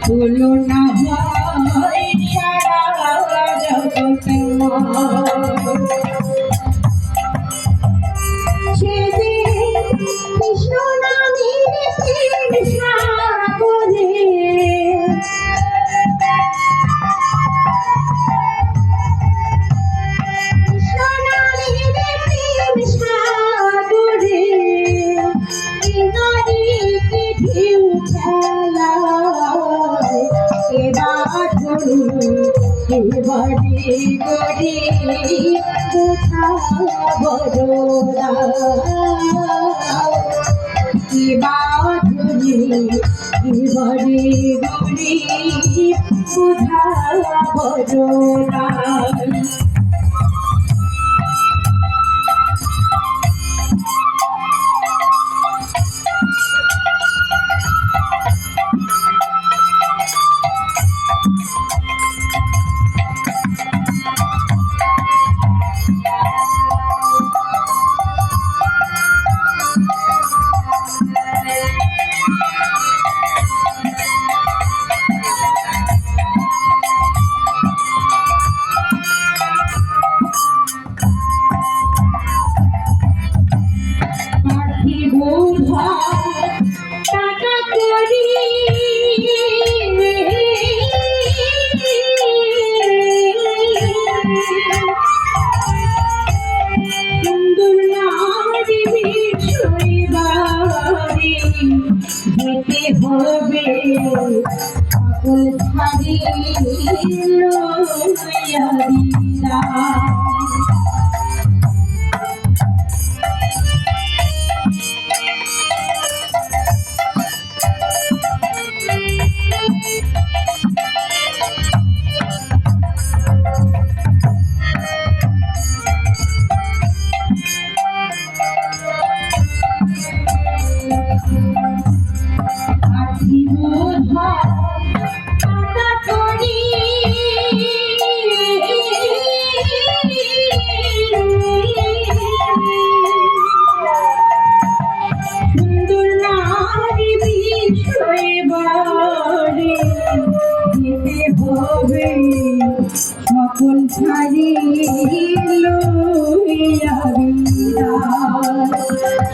তুলনা হয় সারা জগতে মা সাধনী জীবনে গরি বড়রা বাধুনি জীবনে গরি বুঝা বড়রা হবে সকল ছাড়ি রোয়া দিলা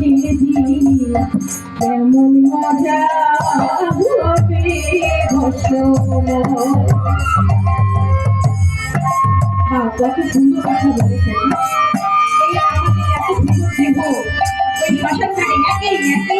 বুঝবে সেদিন কেমন মজা হবে কত সুন্দর কথা বলেছেন। এই আমাদের এত সুন্দর দেহ ওই শ্মশান ঘাটে একই একই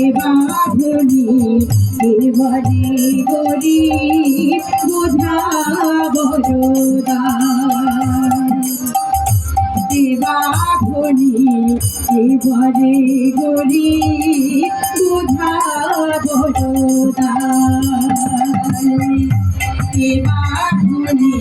কে বাড়ি গরি বোঝা বড়দা দেবাঘনি এবারে গরি বোঝা বড়দা দেবাঘনি